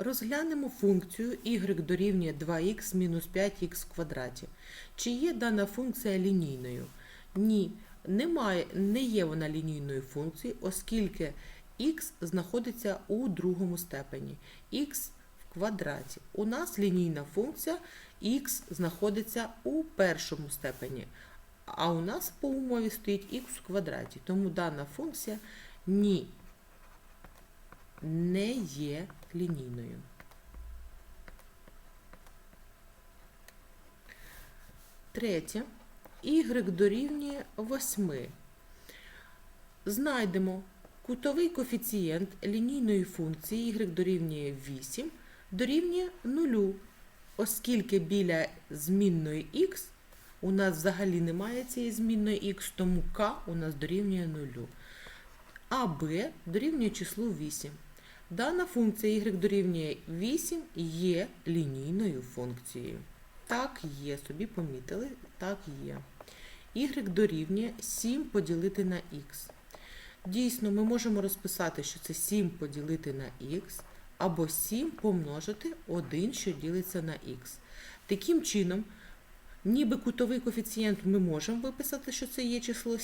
Розглянемо функцію y дорівнює 2х мінус 5х в квадраті. Чи є дана функція лінійною? Ні, немає, не є вона лінійною функцією, оскільки х знаходиться у другому степені. х в квадраті. У нас лінійна функція х знаходиться у першому степені. А у нас по умові стоїть х в квадраті. Тому дана функція ні не є лінійною. Третє. Y дорівнює 8. Знайдемо кутовий коефіцієнт лінійної функції y дорівнює 8 дорівнює 0, оскільки біля змінної x у нас взагалі немає цієї змінної x, тому k у нас дорівнює 0. А b дорівнює числу 8. Дана функція y дорівнює 8 є лінійною функцією. Так є, собі помітили, так є. y дорівнює 7 поділити на x. Дійсно, ми можемо розписати, що це 7 поділити на x, або 7 помножити 1, що ділиться на x. Таким чином, ніби кутовий коефіцієнт ми можемо виписати, що це є число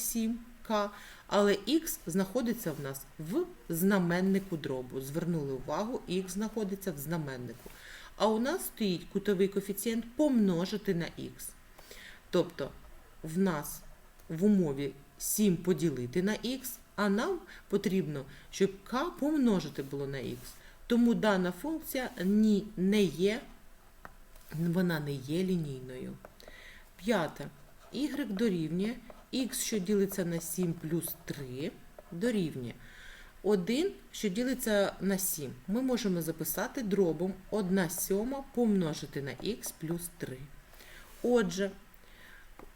7k, але х знаходиться в нас в знаменнику дробу. Звернули увагу, х знаходиться в знаменнику. А у нас стоїть кутовий коефіцієнт помножити на х. Тобто в нас в умові 7 поділити на х, а нам потрібно, щоб k помножити було на х. Тому дана функція ні, не є, вона не є лінійною. П'яте. y дорівнює х, що ділиться на 7 плюс 3, дорівнює 1, що ділиться на 7. Ми можемо записати дробом 1 сьома помножити на х плюс 3. Отже,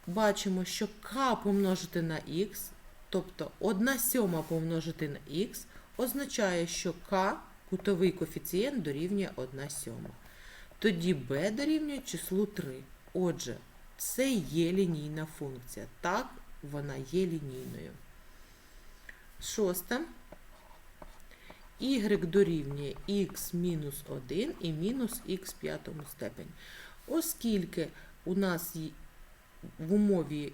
бачимо, що k помножити на х, тобто 1 сьома помножити на х, означає, що k кутовий коефіцієнт дорівнює 1 сьома. Тоді b дорівнює числу 3. Отже, це є лінійна функція. Так, вона є лінійною. Шосте. y дорівнює x мінус 1 і мінус х п'ятому степені. Оскільки у нас в умові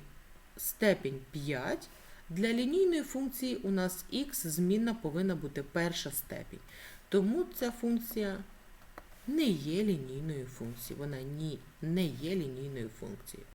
степень 5, для лінійної функції у нас х змінна повинна бути перша степень. Тому ця функція не є лінійною функцією. Вона ні, не є лінійною функцією.